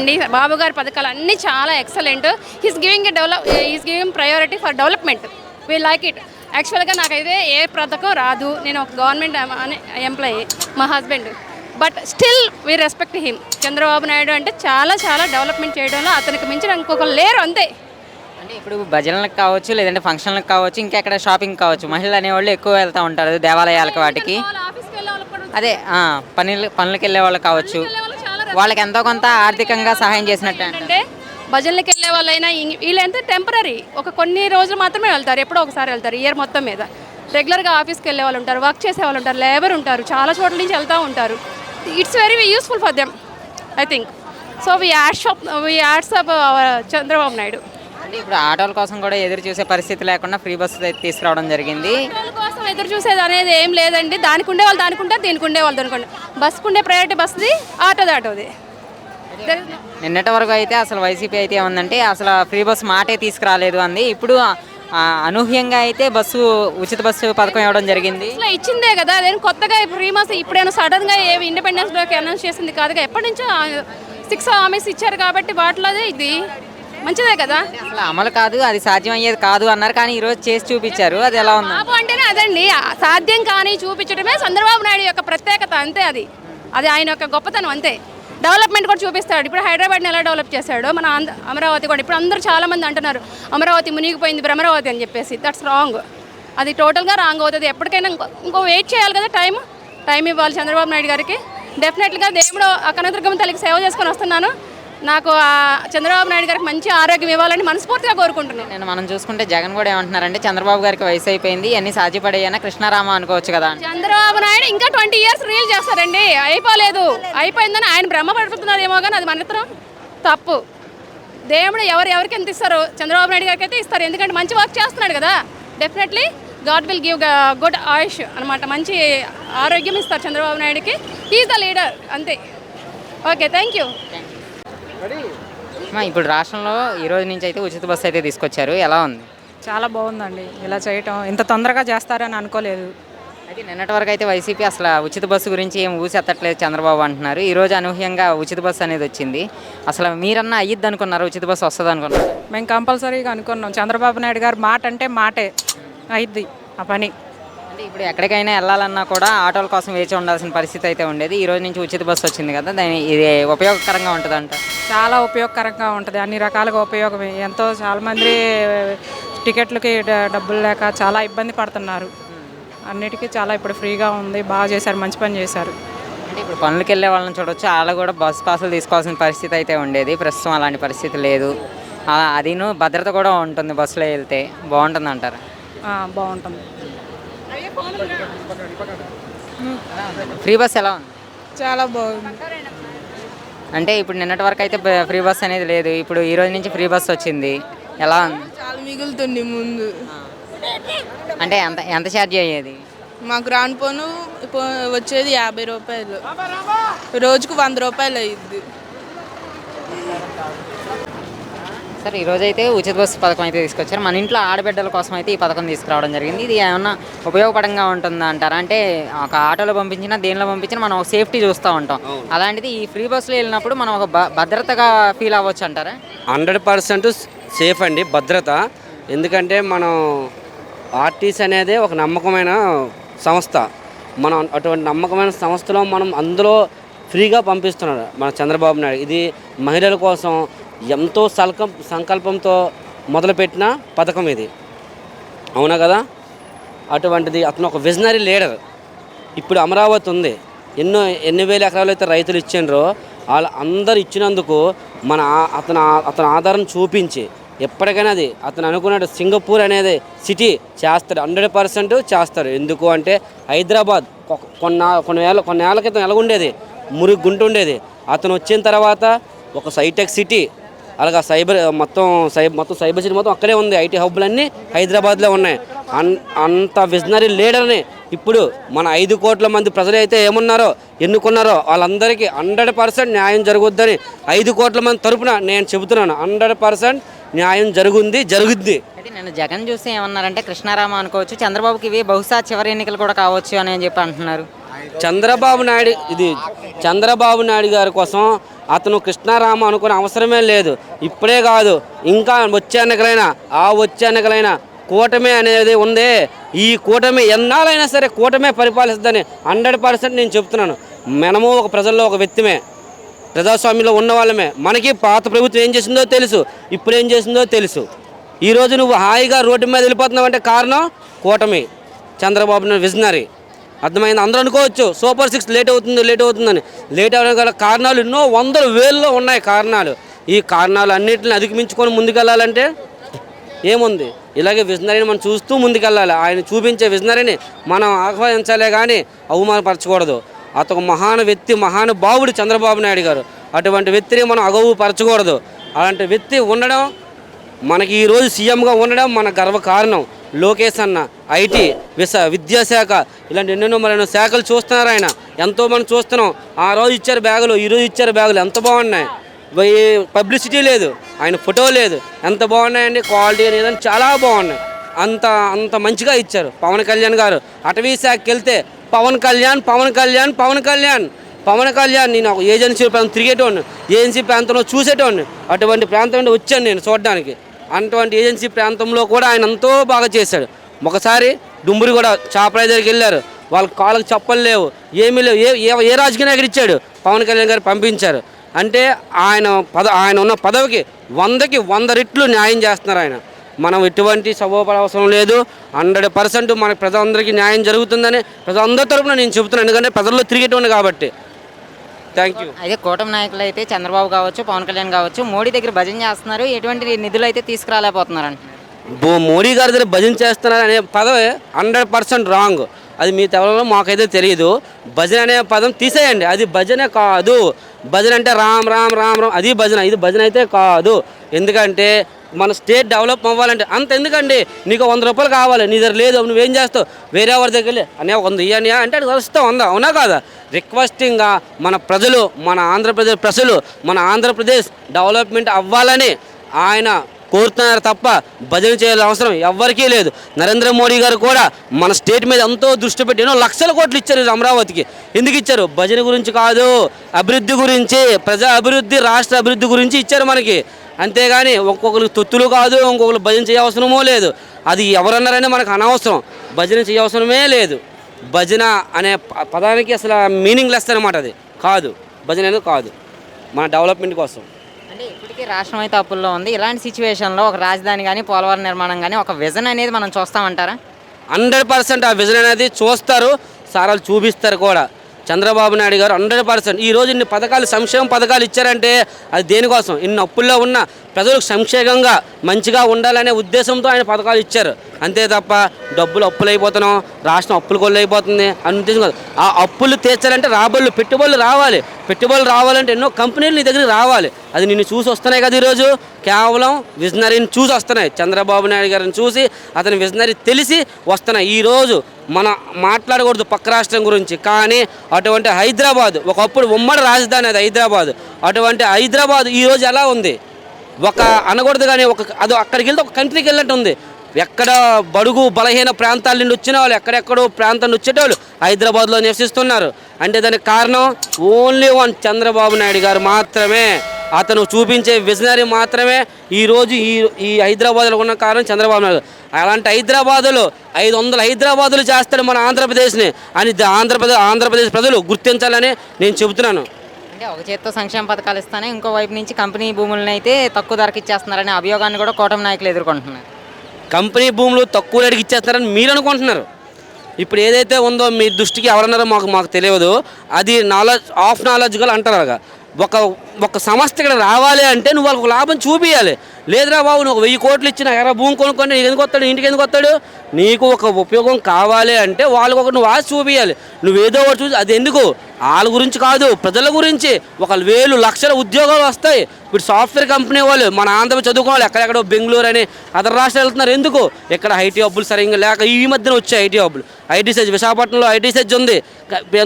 అండి. బాబు గారి పథకాలు అన్నీ చాలా excellent he's giving develop is giving priority for development we like it యాక్చువల్గా నాకైతే ఏ పథకం రాదు. నేను ఒక గవర్నమెంట్ ఎంప్లాయీ మా husband but still we respect him Chandrababu Naidu అంటే చాలా చాలా డెవలప్మెంట్ చేయడంలో అతనికి మించిన ఇంకొకరు లేరు అంతే. అంటే ఇప్పుడు భజనలకు కావచ్చు లేదంటే ఫంక్షన్లకు కావచ్చు ఇంకా ఎక్కడ షాపింగ్ కావచ్చు మహిళలు అనేవాళ్ళు ఎక్కువ వెళ్తూ ఉంటారు. దేవాలయాలకు వాటికి. అదే పనులు పనులకు వెళ్ళే వాళ్ళు కావచ్చు. వాళ్ళకి ఎంతో కొంత ఆర్థికంగా సహాయం చేసినట్టు అంటే భజనలకు వెళ్ళే వాళ్ళైనా వీళ్ళంతా టెంపరీ ఒక కొన్ని రోజులు మాత్రమే వెళ్తారు. ఎప్పుడో ఒకసారి వెళ్తారు. ఇయర్ మొత్తం మీద. రెగ్యులర్గా ఆఫీస్కి వెళ్ళే వాళ్ళు ఉంటారు. వర్క్ చేసే వాళ్ళు ఉంటారు. లేబర్ ఉంటారు. చాలా చోట్ల నుంచి వెళ్తూ ఉంటారు. It's very useful for them I think so we add shop we adds up Chandrababu Naidu అంటే ఇప్పుడు ఆటోల కోసం కూడా ఎదురు చూసే పరిస్థితి లేకుండా ఫ్రీ బస్సు అయితే తీసుకురావడం జరిగింది. కోసం ఎదురు చూసేది అనేది ఏం లేదండి. దానికి ఉండే వాళ్ళు దానికి ఉంటారు దీనికి ఉండే వాళ్ళు దానికి బస్సుకు ఉండే ప్రయారిటీ బస్సుది ఆటోది ఆటోది. నిన్నటి వరకు అయితే అసలు వైసీపీ అయితే ఏమందంటే అసలు ఫ్రీ బస్సు మాటే తీసుకురాలేదు అంది. ఇప్పుడు అనూహ్యంగా అయితే బస్సు ఉచిత బస్సు పథకం ఇవ్వడం జరిగింది. అసలు ఇచ్చిందే కదా అదేం కొత్తగా ఫ్రీ మాస్ ఇప్పుడైనా సడన్గా ఏ ఇండిపెండెన్స్ డేకి అనౌన్స్ చేసింది కాదుగా. ఎప్పటి నుంచో సిక్స్ హామీస్ ఇచ్చారు కాబట్టి వాటిలోదే ఇది. మంచిదే కదా? అసలు అమలు కాదు అది సాధ్యం అయ్యేది కాదు అన్నారు కానీ ఈరోజు చేసి చూపించారు. అది ఎలా ఉంది బాబు అంటేనే అదండి సాధ్యం కానీ చూపించడమే చంద్రబాబు నాయుడు యొక్క ప్రత్యేకత అంతే అది. అది ఆయన యొక్క గొప్పతనం అంతే. డెవలప్మెంట్ కూడా చూపిస్తాడు. ఇప్పుడు హైదరాబాద్ని ఎలా డెవలప్ చేశాడో మన అమరావతి కూడా. ఇప్పుడు అందరూ చాలా మంది అంటున్నారు అమరావతి మునిగిపోయింది భ్రమరావతి అని చెప్పేసి. దట్స్ రాంగ్ అది టోటల్గా రాంగ్ అవుతుంది. ఎప్పటికైనా ఇంకో వెయిట్ చేయాలి కదా టైం టైం ఇవ్వాలి చంద్రబాబు నాయుడు గారికి. డెఫినెట్గా దేవుడు ఆ కనకదుర్గమ్మ తల్లికి సేవ చేసుకొని వస్తున్నాను. నాకు ఆ చంద్రబాబు నాయుడు గారికి మంచి ఆరోగ్యం ఇవ్వాలని మనస్ఫూర్తిగా కోరుకుంటున్నాను. నేను మనం చూసుకుంటే జగన్ కూడా ఏమంటున్నారంటే చంద్రబాబు గారికి వయసు అయిపోయింది అన్ని సాధ్యపడేయన కృష్ణారామ అనుకోవచ్చు కదా. చంద్రబాబు నాయుడు ఇంకా ట్వంటీ ఇయర్స్ రీల్ చేస్తారండి. అయిపోలేదు. అయిపోయిందని ఆయన భ్రమ పడుతున్నారేమో కానీ అది మనత్రం తప్పు. దేవుడు ఎవరు ఎవరికి ఎంత ఇస్తారు చంద్రబాబు నాయుడు గారికి అయితే ఇస్తారు. ఎందుకంటే మంచి వర్క్ చేస్తున్నాడు కదా. Definitely god will give good ఆయుష్ అనమాట మంచి ఆరోగ్యం ఇస్తారు చంద్రబాబు నాయుడుకి. ఈజ్ ద లీడర్ అంతే. ఓకే థ్యాంక్ యూ ఇప్పుడు రాష్ట్రంలో ఈ రోజు నుంచి అయితే ఉచిత బస్సు అయితే తీసుకొచ్చారు. ఎలా ఉంది? చాలా బాగుందండి. ఇలా చేయటం ఇంత తొందరగా చేస్తారని అనుకోలేదు. అయితే నిన్నటి వరకు అయితే వైసీపీ అసలు ఉచిత బస్సు గురించి ఏం ఊసెత్తట్లేదు చంద్రబాబు అంటున్నారు. ఈ రోజు అనూహ్యంగా ఉచిత బస్సు అనేది వచ్చింది. అసలు మీరన్నా అయ్యిద్ది అనుకున్నారు? ఉచిత బస్సు వస్తుంది అనుకున్నారు? మేము కంపల్సరీగా అనుకున్నాం. చంద్రబాబు నాయుడు గారు మాట అంటే మాటే. అయిద్ది ఆ పని. ఇప్పుడు ఎక్కడికైనా వెళ్ళాలన్నా కూడా ఆటోల కోసం వేచి ఉండాల్సిన పరిస్థితి అయితే ఉండేది. ఈ రోజు నుంచి ఉచిత బస్సు వచ్చింది కదా దాని ఇది ఉపయోగకరంగా ఉంటుందంట. చాలా ఉపయోగకరంగా ఉంటుంది. అన్ని రకాలుగా ఉపయోగమే. ఎంతో చాలామంది టికెట్లకి డబ్బులు లేక చాలా ఇబ్బంది పడుతున్నారు. అన్నిటికీ చాలా ఇప్పుడు ఫ్రీగా ఉంది. బాగా చేశారు మంచి పని చేశారు. అంటే ఇప్పుడు పనులకు వెళ్ళే వాళ్ళని చూడొచ్చు. వాళ్ళు కూడా బస్ పాసులు తీసుకోవాల్సిన పరిస్థితి అయితే ఉండేది. ప్రస్తుతం అలాంటి పరిస్థితి లేదు. అదిను భద్రత కూడా ఉంటుంది బస్సులో వెళ్తే. బాగుంటుంది అంటారు బాగుంటుంది. ఫ్రీ బస్ ఎలా ఉంది? చాలా బాగుంది. అంటే ఇప్పుడు నిన్నటి వరకు అయితే ఫ్రీ బస్ అనేది లేదు. ఇప్పుడు ఈ రోజు నుంచి ఫ్రీ బస్ వచ్చింది. ఎలా ఉంది? చాలా మిగులుతుంది ముందు. అంటే ఎంత ఎంత ఛార్జ్ అయ్యేది? మాకు రాను పోను వచ్చేది యాభై రూపాయలు. రోజుకు వంద రూపాయలు అయ్యిద్ది. సరే ఈరోజు అయితే ఉచిత బస్సు పథకం అయితే తీసుకొచ్చారు. మన ఇంట్లో ఆడబిడ్డల కోసం అయితే ఈ పథకం తీసుకురావడం జరిగింది. ఇది ఏమన్నా ఉపయోగపడంగా ఉంటుందా అంటారా? అంటే ఒక ఆటోలో పంపించినా దేనిలో పంపించినా మనం ఒక సేఫ్టీ చూస్తూ ఉంటాం. అలాంటిది ఈ ఫ్రీ బస్సులో వెళ్ళినప్పుడు మనం ఒక భద్రతగా ఫీల్ అవ్వచ్చు అంటారా? హండ్రెడ్ పర్సెంట్ సేఫ్ అండి భద్రత. ఎందుకంటే మనం ఆర్టీసీ అనేది ఒక నమ్మకమైన సంస్థ. మనం అటువంటి నమ్మకమైన సంస్థలో మనం అందులో ఫ్రీగా పంపిస్తున్నారు మన చంద్రబాబు నాయుడు. ఇది మహిళల కోసం ఎంతో సల్కం సంకల్పంతో మొదలుపెట్టిన పథకం ఇది. అవునా కదా? అటువంటిది అతను ఒక విజనరీ లీడర్ ఇప్పుడు అమరావతి ఉంది. ఎన్నో ఎన్ని వేల ఎకరాలు అయితే రైతులు ఇచ్చిండ్రో వాళ్ళు అందరు ఇచ్చినందుకు మన అతను అతను ఆధారం చూపించి ఎప్పటికైనా అది అతను అనుకున్నాడు సింగపూర్ అనేది సిటీ చేస్తాడు. హండ్రెడ్ పర్సెంట్ చేస్తారు ఎందుకు అంటే హైదరాబాద్ కొన్న కొన్ని వేల కొన్ని ఏళ్ళ క్రితం ఎలాగుండేది? మురుగు గుంట అతను వచ్చిన తర్వాత ఒక సైటెక్ సిటీ అలాగా సైబర్ మొత్తం సైబర్ మొత్తం సైబర్ సిటీ మొత్తం అక్కడే ఉంది. ఐటీ హబ్బులన్నీ హైదరాబాద్లో ఉన్నాయి. అన్ అంత విజనరీ లీడర్ని ఇప్పుడు మన ఐదు కోట్ల మంది ప్రజలు అయితే ఏమున్నారో ఎన్నుకున్నారో వాళ్ళందరికీ హండ్రెడ్ పర్సెంట్ న్యాయం జరుగుద్దని ఐదు కోట్ల మంది తరపున నేను చెబుతున్నాను. హండ్రెడ్ పర్సెంట్ న్యాయం జరుగుంది జరుగుద్ది. అయితే నేను జగన్ చూసి ఏమన్నారంటే కృష్ణారామ అనుకోవచ్చు చంద్రబాబుకి ఇవి బహుశా చివరి ఎన్నికలు కూడా కావచ్చు అని చెప్పి అంటున్నారు. చంద్రబాబు నాయుడు ఇది చంద్రబాబు నాయుడు గారి కోసం అతను కృష్ణారామ అనుకునే అవసరమే లేదు. ఇప్పుడే కాదు ఇంకా వచ్చే ఎన్నికలైనా ఆ వచ్చే ఎన్నికలైనా కూటమి అనేది ఉంది. ఈ కూటమి ఎన్నాళ్ళైనా సరే కూటమే పరిపాలిస్తుందని హండ్రెడ్ పర్సెంట్ నేను చెప్తున్నాను. మనము ఒక ప్రజల్లో ఒక వ్యక్తిమే ప్రజాస్వామ్యంలో ఉన్న వాళ్ళమే. మనకి పాత ప్రభుత్వం ఏం చేసిందో తెలుసు ఇప్పుడు ఏం చేసిందో తెలుసు. ఈరోజు నువ్వు హాయిగా రోడ్డు మీద వెళ్ళిపోతున్నావు అంటే కారణం కూటమి చంద్రబాబు నాయుడు విజనరీ. అర్థమైంది? అందరూ అనుకోవచ్చు సూపర్ సిక్స్ లేట్ అవుతుంది లేట్ అవుతుందని. లేట్ అవ్వడం గల కారణాలు ఎన్నో వందల వేల్లో ఉన్నాయి కారణాలు. ఈ కారణాలు అన్నింటిని అధిగమించుకొని ముందుకెళ్ళాలంటే ఏముంది? ఇలాగే విజనరీని మనం చూస్తూ ముందుకెళ్ళాలి. ఆయన చూపించే విజనరీని మనం ఆహ్వానించాలే కానీ అవమానపరచకూడదు. అతను మహాన వ్యక్తి మహానుభావుడు చంద్రబాబు నాయుడు గారు. అటువంటి వ్యక్తిని మనం అగవుపరచకూడదు అలాంటి వ్యక్తి ఉండడం మనకి ఈరోజు సీఎంగా ఉండడం మన గర్వ కారణం లోకేష్ అన్న ఐటీ విశ విద్యాశాఖ ఇలాంటి ఎన్నెన్నో మరెన్నో శాఖలు చూస్తున్నారు ఆయన. ఎంతో మనం చూస్తున్నాం. ఆ రోజు ఇచ్చారు బ్యాగులు ఈ రోజు ఇచ్చారు బ్యాగులు. ఎంత బాగున్నాయి? పబ్లిసిటీ లేదు. ఆయన ఫోటో లేదు. ఎంత బాగున్నాయండి? క్వాలిటీ అనేది చాలా బాగున్నాయి. అంత అంత మంచిగా ఇచ్చారు పవన్ కళ్యాణ్ గారు. అటవీ శాఖకి వెళ్తే పవన్ కళ్యాణ్ పవన్ కళ్యాణ్ పవన్ కళ్యాణ్. పవన్ కళ్యాణ్ నేను ఒక ఏజెన్సీ ప్రాంతం తిరిగేటోడిని ఏజెన్సీ ప్రాంతంలో చూసేటోడిని. అటువంటి ప్రాంతం నుండి వచ్చాను నేను చూడడానికి. అటువంటి ఏజెన్సీ ప్రాంతంలో కూడా ఆయన ఎంతో బాగా చేశాడు. ఒకసారి డుంబురి కూడా చాపరాయి దగ్గరికి వెళ్ళారు. వాళ్ళ కాళ్ళకి చెప్పలు లేవు. ఏమీ లేవు. ఏ ఏ- ఏ రాజకీయ నాయకుడు ఇచ్చాడు? పవన్ కళ్యాణ్ గారు పంపించారు. అంటే ఆయన పద ఆయన ఉన్న పదవికి వందకి వంద రెట్లు న్యాయం చేస్తున్నారు ఆయన. మనం ఎటువంటి సభోపడ అవసరం లేదు. హండ్రెడ్ పర్సెంట్ మన ప్రజలందరికీ న్యాయం జరుగుతుందని ప్రజలందరి తరపున నేను చెబుతున్నాను. ఎందుకంటే ప్రజల్లో తిరిగేటువంటి కాబట్టి. థ్యాంక్ యూ అయితే కూటమి నాయకులు అయితే చంద్రబాబు కావచ్చు పవన్ కళ్యాణ్ కావచ్చు మోడీ దగ్గర భజన చేస్తున్నారు. ఎటువంటి నిధులు అయితే తీసుకురాలేకపోతున్నారు అంటున్నారు బో- మోడీ గారి దగ్గర భజన చేస్తున్నారు అనే పదవి హండ్రెడ్ పర్సెంట్ రాంగ్. అది మీ తెలంగాణలో మాకైతే తెలియదు భజన అనే పదం తీసేయండి. అది భజన కాదు. భజన అంటే రామ్ రామ్ రామ్ రామ్. అది భజన. ఇది భజన అయితే కాదు. ఎందుకంటే మన స్టేట్ డెవలప్ అవ్వాలంటే అంత ఎందుకండి? నీకు వంద రూపాయలు కావాలి నీ దగ్గర లేదు నువ్వేం చేస్తావు? వేరే వారి దగ్గర వెళ్ళి అనే వంద ఇయ్యనియా అంటే అది వస్తావు వంద అవునా కాదా? రిక్వెస్టింగ్గా మన ప్రజలు మన ఆంధ్రప్రదేశ్ ప్రజలు మన ఆంధ్రప్రదేశ్ డెవలప్మెంట్ అవ్వాలని ఆయన కోరుతున్నారు తప్ప భజన చేయాల్సిన అవసరం ఎవ్వరికీ లేదు. నరేంద్ర మోడీ గారు కూడా మన స్టేట్ మీద ఎంతో దృష్టి పెట్టి ఎన్నో లక్షల కోట్లు ఇచ్చారు అమరావతికి. ఎందుకు ఇచ్చారు? భజన గురించి కాదు అభివృద్ధి గురించి ప్రజా అభివృద్ధి రాష్ట్ర అభివృద్ధి గురించి ఇచ్చారు మనకి. అంతేగాని ఒక్కొక్కరికి తొత్తులు కాదు ఇంకొకరు భజన చేయవసరమో లేదు. అది ఎవరన్నారని మనకు అనవసరం. భజన చేయవసరమే లేదు. భజన అనే పదానికి అసలు మీనింగ్ లెస్ అనమాట అది. కాదు. భజన అనేది కాదు. మన డెవలప్మెంట్ కోసం. అంటే ఇప్పటికీ రాష్ట్రం అయితే అప్పుల్లో ఉంది. ఇలాంటి సిచ్యువేషన్లో ఒక రాజధాని కానీ పోలవరం నిర్మాణం కానీ ఒక విజన్ అనేది మనం చూస్తామంటారా? హండ్రెడ్ పర్సెంట్ ఆ విజన్ అనేది చూస్తారు. సారాలు చూపిస్తారు కూడా. చంద్రబాబు నాయుడు గారు హండ్రెడ్ పర్సెంట్. ఈ రోజు ఇన్ని పథకాలు సంక్షేమ పథకాలు ఇచ్చారంటే అది దేనికోసం? ఇన్ని అప్పుల్లో ఉన్న ప్రజలకు సంక్షేమంగా మంచిగా ఉండాలనే ఉద్దేశంతో ఆయన పథకాలు ఇచ్చారు. అంతే తప్ప డబ్బులు అప్పులు అయిపోతున్నాం రాష్ట్రం అప్పులు కొల్లు అయిపోతుంది అని ఉద్దేశం కాదు. ఆ అప్పులు తీర్చాలంటే రాబడులు పెట్టుబడులు రావాలి. పెట్టుబడులు రావాలంటే ఎన్నో కంపెనీలు నీ దగ్గరికి రావాలి. అది నిన్ను చూసి వస్తున్నాయి కదా ఈరోజు. కేవలం విజనరీని చూసి వస్తున్నాయి. చంద్రబాబు నాయుడు గారిని చూసి అతని విజనరీ తెలిసి వస్తున్నాయి. ఈరోజు మన మాట్లాడకూడదు పక్క రాష్ట్రం గురించి. కానీ అటువంటి హైదరాబాద్ ఒకప్పుడు ఉమ్మడి రాజధాని అది హైదరాబాద్. అటువంటి హైదరాబాద్ ఈరోజు ఎలా ఉంది? ఒక అనకూడదు కానీ ఒక అది అక్కడికి వెళ్తే ఒక కంట్రీకి వెళ్ళినట్టు ఉంది. ఎక్కడ బడుగు బలహీన ప్రాంతాల నుండి వచ్చిన వాళ్ళు ఎక్కడెక్కడో ప్రాంతం నుండి వచ్చేటోళ్ళు హైదరాబాద్లో నివసిస్తున్నారు. అంటే దానికి కారణం ఓన్లీ వన్ చంద్రబాబు నాయుడు గారు మాత్రమే. అతను చూపించే విజనరీ మాత్రమే ఈరోజు ఈ ఈ హైదరాబాద్లో ఉన్న కారణం చంద్రబాబు నాయుడు. అలాంటి హైదరాబాదులో ఐదు వందల హైదరాబాదులు చేస్తాడు మన ఆంధ్రప్రదేశ్ని అని ఆంధ్రప్రదేశ్ ఆంధ్రప్రదేశ్ ప్రజలు గుర్తించాలని నేను చెబుతున్నాను. అంటే ఒక చేత్తో సంక్షేమ పథకాలు ఇస్తానే ఇంకో వైపు నుంచి కంపెనీ భూములను అయితే తక్కువ ధరకు ఇచ్చేస్తున్నారనే అభియోగాన్ని కూడా కూటమి నాయకులు ఎదుర్కొంటున్నారు. కంపెనీ భూములు తక్కువ రేటుకి ఇచ్చేస్తారని మీరు అనుకుంటున్నారు. ఇప్పుడు ఏదైతే ఉందో మీ దృష్టికి ఎవరన్నారో మాకు మాకు తెలియదు. అది నాలెడ్జ్ ఆఫ్ నాలెడ్జ్ గల అంటారు అలాగా ఒక ఒక సంస్థ ఇక్కడ రావాలి అంటే నువ్వు వాళ్ళకి లాభం చూపించాలి లేదురా బాబు నువ్వు వెయ్యి కోట్లు ఇచ్చిన ఎరా భూమి కొనుక్కొని నీకు ఎందుకు వస్తాడు ఇంటికి ఎందుకు వస్తాడు? నీకు ఒక ఉపయోగం కావాలి అంటే వాళ్ళకి ఒక నువ్వు ఆశ చూపించాలి నువ్వు ఏదో ఒకటి చూసి అది ఎందుకు? వాళ్ళ గురించి కాదు ప్రజల గురించి. ఒక వేలు లక్షల ఉద్యోగాలు వస్తాయి. ఇప్పుడు సాఫ్ట్వేర్ కంపెనీ వాళ్ళు మన ఆంధ్ర చదువుకోవాలి ఎక్కడెక్కడో బెంగళూరు అని అదర్ రాష్ట్రాలు వెళ్తున్నారు. ఎందుకు? ఇక్కడ ఐటీ హబ్బులు సరిగ్గా లేక ఈ మధ్యన వచ్చాయి ఐటీ హబ్బులు. ఐటీ సెజ్ విశాఖపట్నంలో ఐటీ సెజ్ ఉంది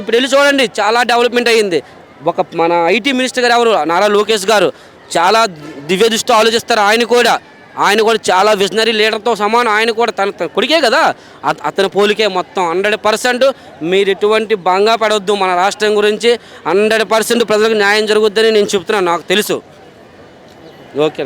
ఇప్పుడు వెళ్ళి చూడండి చాలా డెవలప్మెంట్ అయ్యింది. ఒక మన ఐటీ మినిస్టర్ గారు ఎవరు? నారా లోకేష్ గారు. చాలా దివ్య దృష్టి ఆలోచిస్తారు ఆయన కూడా. ఆయన కూడా చాలా విజనరీ లీడర్తో సమానం. ఆయన కూడా తన తన కొడుకే కదా. అత- అతని పోలికే మొత్తం హండ్రెడ్ పర్సెంట్. మీరు ఎటువంటి బంగా పడవద్దు మన రాష్ట్రం గురించి. హండ్రెడ్ పర్సెంట్ ప్రజలకు న్యాయం జరుగుద్దని నేను చెప్తున్నాను నాకు తెలుసు. ఓకే